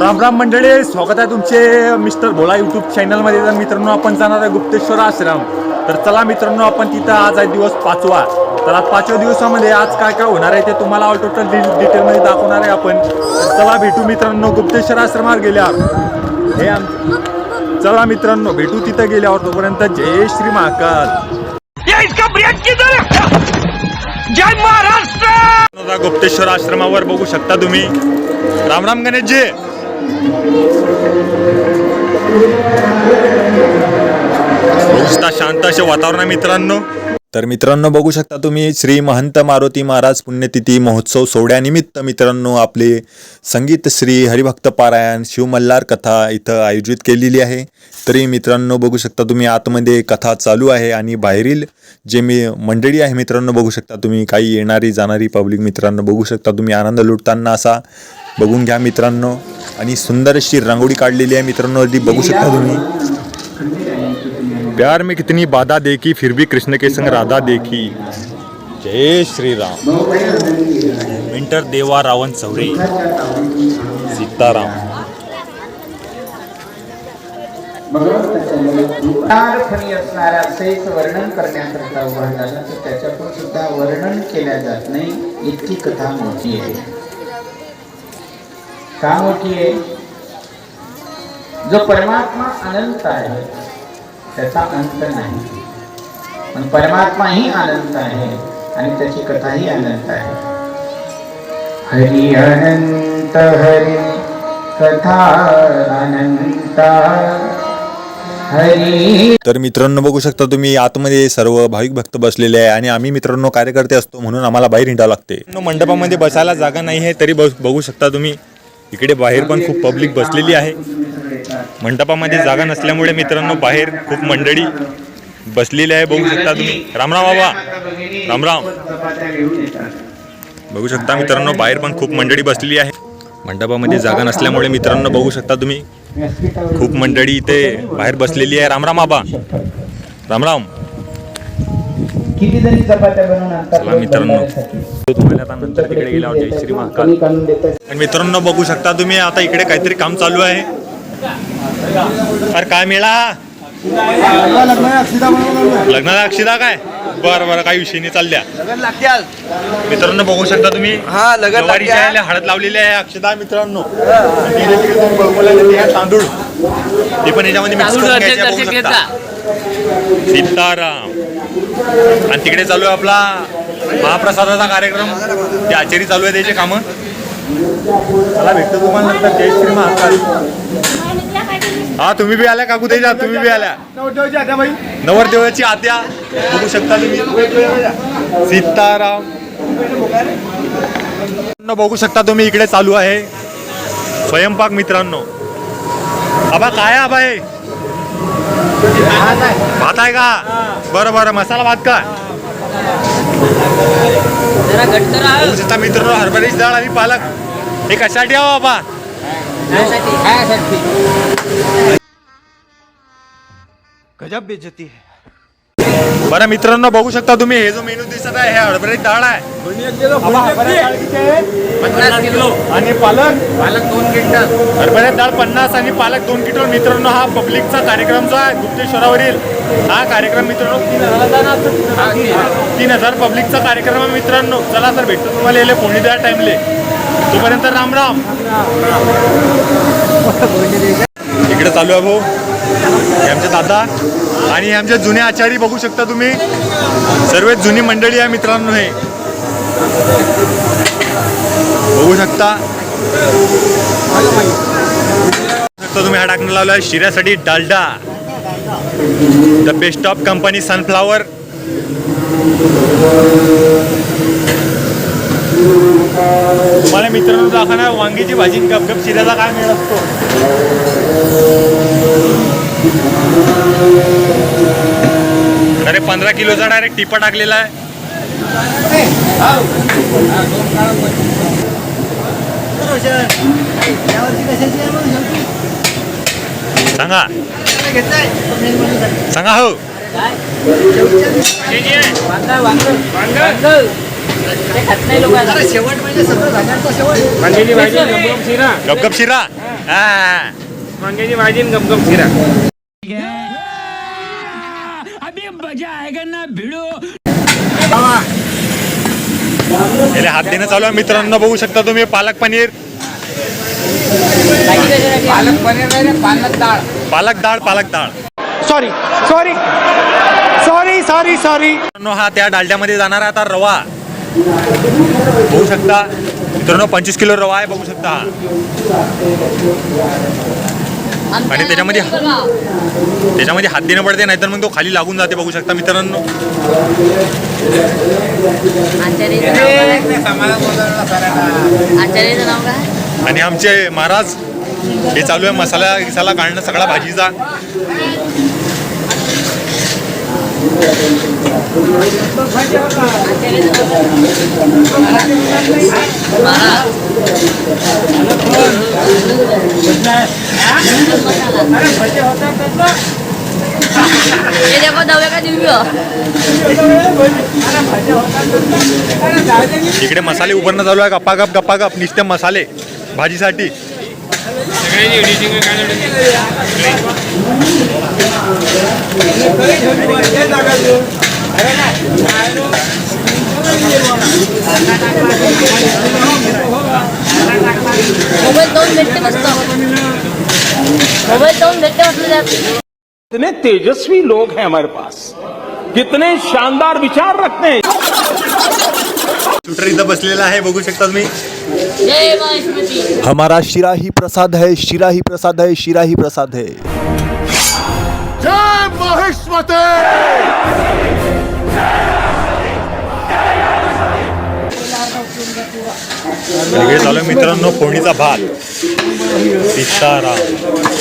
राम राम मंडळी स्वागत आहे तुमचे मिस्टर भोला यूट्यूब चॅनलमध्ये तर मित्रांनो आपण जाणार आहे गुप्तेश्वर आश्रम. तर चला मित्रांनो आपण तिथं आज आहे दिवस पाचवा. तर आज पाचव्या दिवसामध्ये आज काय काय होणार आहे ते तुम्हाला ऑल टोटल डिटेलमध्ये दाखवणार आहे आपण. तर चला भेटू मित्रांनो गुप्तेश्वर आश्रमावर गेल्यावर. हे आम चला मित्रांनो भेटू तिथं गेल्यावर तोपर्यंत जय श्री महाकाल. जय महाराष्ट्र! गुप्तेश्वर आश्रमावर बघू शकता तुम्ही. राम राम गणेशजी. नुसता शांत असे वातावरण आहे मित्रांनो. तर मित्रांनो बघू शकता तुम्ही श्री महंत मारुती महाराज पुण्यतिथी महोत्सव सोहळ्यानिमित्त मित्रांनो आपले संगीत श्री हरिभक्त पारायण शिवमल्हार कथा इथं आयोजित केलेली आहे. तरी मित्रांनो बघू शकता तुम्ही आतमध्ये कथा चालू आहे आणि बाहेरील जे मी मंडळी आहे मित्रांनो बघू शकता तुम्ही काही येणारी जाणारी पब्लिक मित्रांनो बघू शकता तुम्ही आनंद लुटताना असा बघून घ्या मित्रांनो. आणि सुंदर अशी रांगोळी काढलेली आहे मित्रांनो बघू शकता तुम्ही. प्यार में कितनी बाधा देखी फिर भी कृष्ण के संग राधा देखी। जय श्री राम विंटर देवा रावण चौरे सीताराम। सेच वर्णन करण्याकरता उभा झाला तर त्याच्यातून सुद्धा वर्णन केल्या जात नाही इतकी कथा मोठी आहे. का मोठी आहे? जो परमात्मा अनंत आहे त्याचा अंत नाही. पण परमात्मा ही अनंत आहे आणि त्याची कथाही अनंत आहे. हरी अनंत हरी. कथा अनंता. तर मित्रांनो बघू शकता तुम्ही आतमध्ये सर्व भाविक भक्त बसलेले आहे आणि आम्ही मित्रांनो कार्यकर्ते असतो म्हणून आम्हाला बाहेर हिंडावं लागते. मंडपामध्ये बसायला जागा नाही आहे तरी बघू शकता तुम्ही. इकडे बाहेर पण खूप पब्लिक बसलेली आहे. मंडपामध्ये जागा नसल्यामुळे मित्रांनो बाहेर खूप मंडळी बसलेली आहे. बघू शकता तुम्ही. रामराम बाबा. रामराम बघू शकता मित्रांनो बाहेर पण खूप मंडळी बसलेली आहे. मंडपामध्ये जागा नसल्यामुळे मित्रांनो बघू शकता तुम्ही. खूप मंडळी इथे बाहेर बसलेली आहे. रामराम बाबा. रामराम किती जणी चपात्या मित्रांनो. नंतर तिकडे गेल्यावर जय श्री महाकाल. मित्रांनो बघू शकता तुम्ही आता इकडे काहीतरी काम चालू आहे. अरे काय मिळा? लग्नाला अक्षिदा काय? बरं बरं काही विषय नाही चालल्या. मित्रांनो बघू शकता तुम्ही. हा, लगन हळद लावलेली आहे अक्षदा मित्रांनो. आणि तिकडे तिकडे तुम्ही बघू ते आहे तांदूळ. ते पण याच्यामध्ये मिक्स करून घ्यायचे आहे, बघू शकता. सीताराम. आणि तिकडे चालू आहे आपला महाप्रसादाचा कार्यक्रम. ते आचारी चालू आहे त्याचे कामं. चला भेटतो तुम्हाला नंतर जय श्री महाकाल. हा तुम्ही बी आल्या काकू त्याच्या तुम्ही बी आल्या. नवरदेवाची आत्या बघू शकता तुम्ही. सीताराम. बघू शकता तुम्ही इकडे चालू आहे. स्वयंपाक मित्रांनो. आबा काय आहे आबा हे? भात आहे का? बरं बरं. मसाला भात का? बघू शकता मित्रांनो हरभऱ्याची डाळ आणि पालक. हे कशासाठी आहे हो बाबा गजब बेइज्जती है। बरं मित्रांनो बघू शकता तुम्ही हे जो मेनू दिसत आहे हे हरभऱ्याची डाळ आहे. किलो. आणि पालक? पालक दोन क्विंटल. हरभऱ्याची डाळ पन्नास आणि पालक दोन क्विंटल. मित्रांनो हा पब्लिकचा कार्यक्रम जो आहे गुप्तेश्वरावरील हा कार्यक्रम मित्रांनो तीन हजार तीन हजार पब्लिकचा कार्यक्रम आहे मित्रांनो. चला तर भेटतो तुम्हाला याला कोणी द्या टाइमले तोपर्यंत राम राम. इकडे चालू आहे भाऊ. हे आमचे दादा आणि हे आमचे जुने आचारी बघू शकता तुम्ही. सर्वात जुनी मंडळी आहे मित्रांनो हे. बघू शकता. शकता तुम्ही हा टाकणं लावला शिऱ्यासाठी Dalda. The best of company sunflower तुम्हाला मित्रांनो दाखवणार वांगीची भाजी गपगप शिऱ्याचा काय मिळत असतो. अरे पंधरा किलोचा डायरेक्ट टिपा टाकलेला आहे. सांगा. सांगा हो. गपगप शिरा. हा वांग्याची भाजी गमगम शिरा. मजा आएगा ना भिड़ो। याला हात देणं चालू आहे. मित्रांनो बघू शकता तुम्ही पालक पनीर. पालक पनीर नाही रे, पालक डाळ. पालक डाळ पालक डाळ. Sorry sorry sorry sorry sorry मित्रांनो हा त्या डालड्यामध्ये जाणार आहे आता रवा. बघू शकता. मित्रांनो पंचवीस किलो रवा आहे बघू शकता. हा. आणि त्याच्यामध्ये त्याच्यामध्ये हात देणं पडते नाहीतर मग तो खाली लागून जाते बघू शकता मित्रांनो. आणि आमचे महाराज हे चालू आहे मसाला गिसाला काढणं सगळा भाजीचा. हे देखो दव्या का दिव्य इकडे मसाले उभारणं चालू आहे. गप्पा गप गप्पा गप. नुसते मसाले. भाजीसाठी. मोबाईल दोन भेटते बसतो. मोबाईल भेटते म्हटलं कितने तेजस्वी लोग हैं हमारे पास। कितने शानदार विचार रखते हैं। शूटर इथं बसलेला आहे बघू शकता तुम्ही. जय हमारा शिरा ही प्रसाद है शिरा ही प्रसाद है शिरा ही। प्रसाद है चालू आहे मित्रांनो फोडणीचा भात.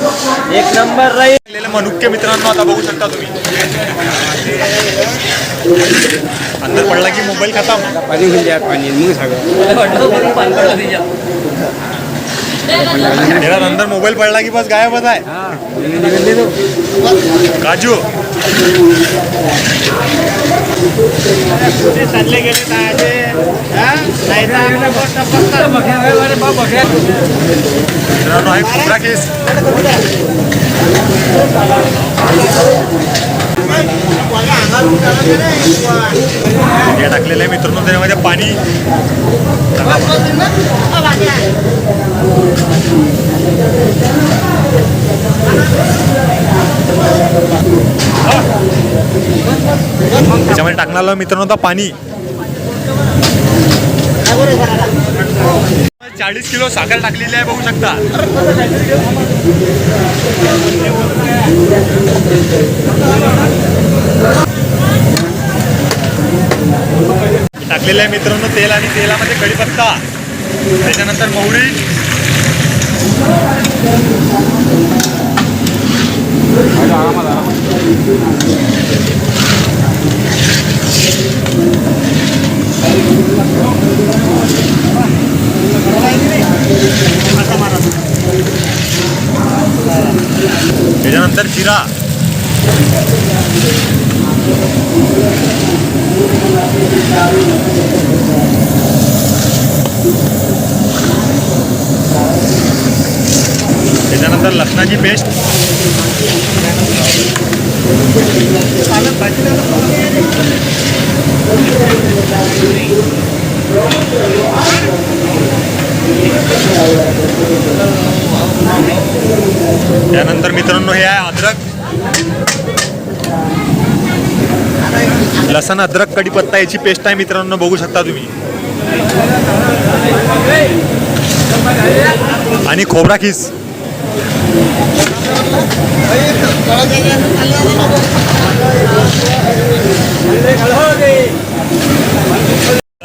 एक नंबर राहील मनुक्य मित्रांनो आता बघू शकता तुम्ही अंदर पडला की मोबाईल खतम पाणी द्या पाणी मग सगळं त्याला नंतर मोबाईल पडला की बस गायबच आहे. काजू. चालले गेले मित्रांनो आहे खोबरा केस. हे टाकलेलं आहे मित्रांनो त्याच्यामध्ये पाणी. त्याच्यामध्ये टाकणार मित्रांनो आता पाणी. चाळीस किलो साखर टाकलेली आहे बघू शकता. टाकलेलं आहे मित्रांनो तेल आणि तेलामध्ये कढीपत्ता. त्याच्यानंतर मौळी त्याच्यानंतर जिरा त्याच्यानंतर लसणाची पेस्ट त्यानंतर मित्रांनो हे आहे अद्रक. लसण अद्रक कढीपत्ता याची पेस्ट आहे मित्रांनो बघू शकता तुम्ही. आणि खोबरा खीस.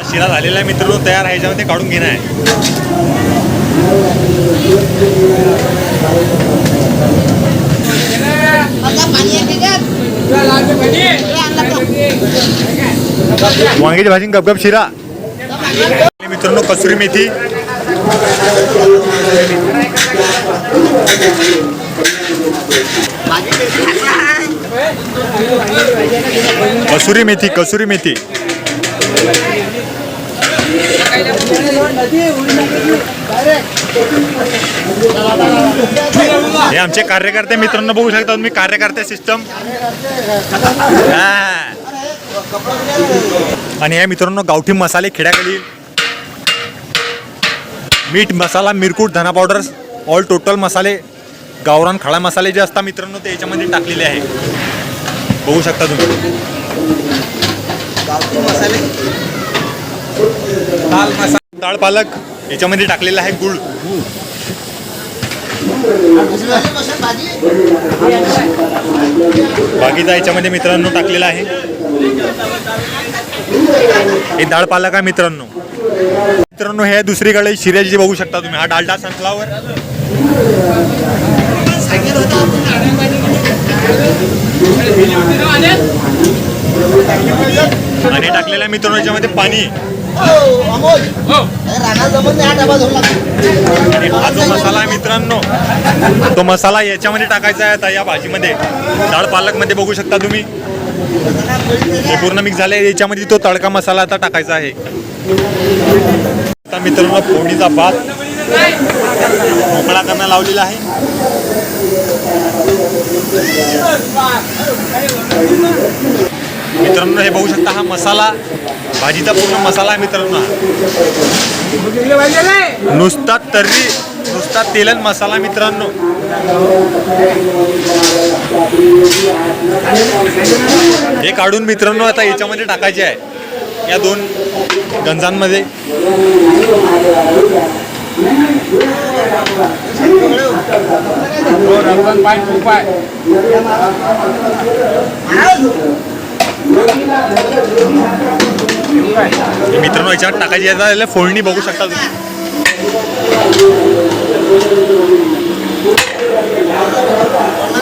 शिरा झालेला आहे मित्रांनो तयार आहे ह्याच्यामध्ये काढून घेणं आहे. वांग्याची भाजी गपगप शिरा. मित्रांनो कसुरी मेथी. कसुरी मेथी कसुरी मेथी. हे आमचे कार्यकर्ते मित्रांनो बघू शकता तुम्ही कार्यकर्ते सिस्टम आणि हे मित्रांनो गावठी मसाले खेड्याकडील. मीठ मसाला मिरकूट धना पावडर ऑल टोटल मसाले गावरान खडा मसाले जे असतात मित्रांनो ते याच्यामध्ये टाकलेले आहे. बघू शकता तुम्ही. डाळ पालक याच्यामध्ये टाकलेला आहे गुळ. बाकीचा याच्यामध्ये मित्रांनो टाकलेला आहे. हे डाळ पालक आहे मित्रांनो. मित्रांनो हे दुसरीकडे शिऱ्याची बघू शकता तुम्ही. हा डालडा सनफ्लावर आणि टाकलेल्या मित्रांनो याच्यामध्ये पाणी. हा जो मसाला आहे मित्रांनो तो मसाला याच्यामध्ये टाकायचा आहे आता या भाजीमध्ये. डाळ पालकमध्ये बघू शकता तुम्ही. हे पूर्ण मिक्स झाले याच्यामध्ये तो तडका मसाला आता टाकायचा आहे. आता मित्रांनो फोडणीचा भात मोकळा करणं लावलेला आहे. मित्रांनो हे बघू शकता हा मसाला. भाजीचा पूर्ण मसाला आहे मित्रांनो. नुसता तर्री नुसता तेलन मसाला मित्रांनो. हे काढून मित्रांनो आता याच्यामध्ये टाकायचे आहे. या दोन गंजांमध्ये. मित्रांनो याच्यावर टाकायची आहे फोडणी बघू शकता तुम्ही.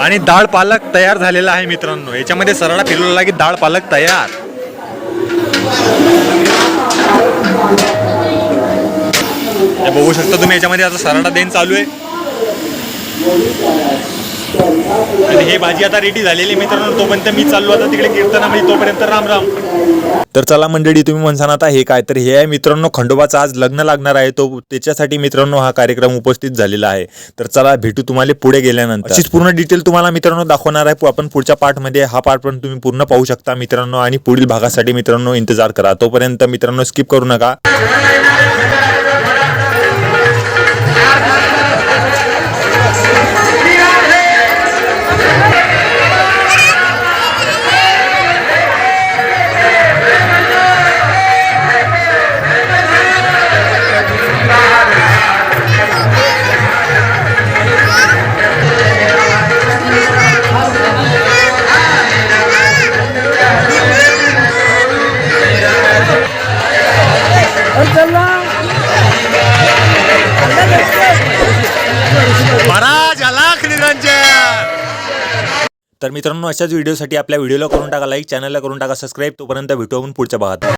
आणि डाळ पालक तयार झालेला आहे मित्रांनो. याच्यामध्ये सरळा फिरवलेला की डाळ पालक तयार? हे बघू शकता तुम्ही याच्यामध्ये आता सराडा देण चालू आहे. आणि हे भाजी आता रेडी झालेली आहे मित्रांनो. तोपर्यंत मी चाललो आता तिकडे कीर्तनामध्ये. तोपर्यंत राम राम. तर चला मंडळी तुम्ही म्हणसान आता हे काय तर हे आहे. मित्रांनो खंडोबाचं आज लग्न लागणार आहे. तो त्याच्यासाठी मित्रांनो हा कार्यक्रम उपस्थित झालेला आहे. तर चला भेटू तुम्हाला पुढे गेल्यानंतर. अशीच पूर्ण डिटेल तुम्हाला मित्रांनो दाखवणार आहे. आपण पुढच्या पार्टमध्ये हा पार्ट पण तुम्ही पूर्ण पाहू शकता मित्रांनो. आणि पुढील भागासाठी मित्रांनो इंतजार करा. तोपर्यंत मित्रांनो स्किप करू नका. तर मित्रांनो अशाच व्हिडिओसाठी आपल्या व्हिडिओला करून टाका लाईक चॅनलला करून टाका सबस्क्राईब तोपर्यंत भेटू आपण पुढच्या भागात.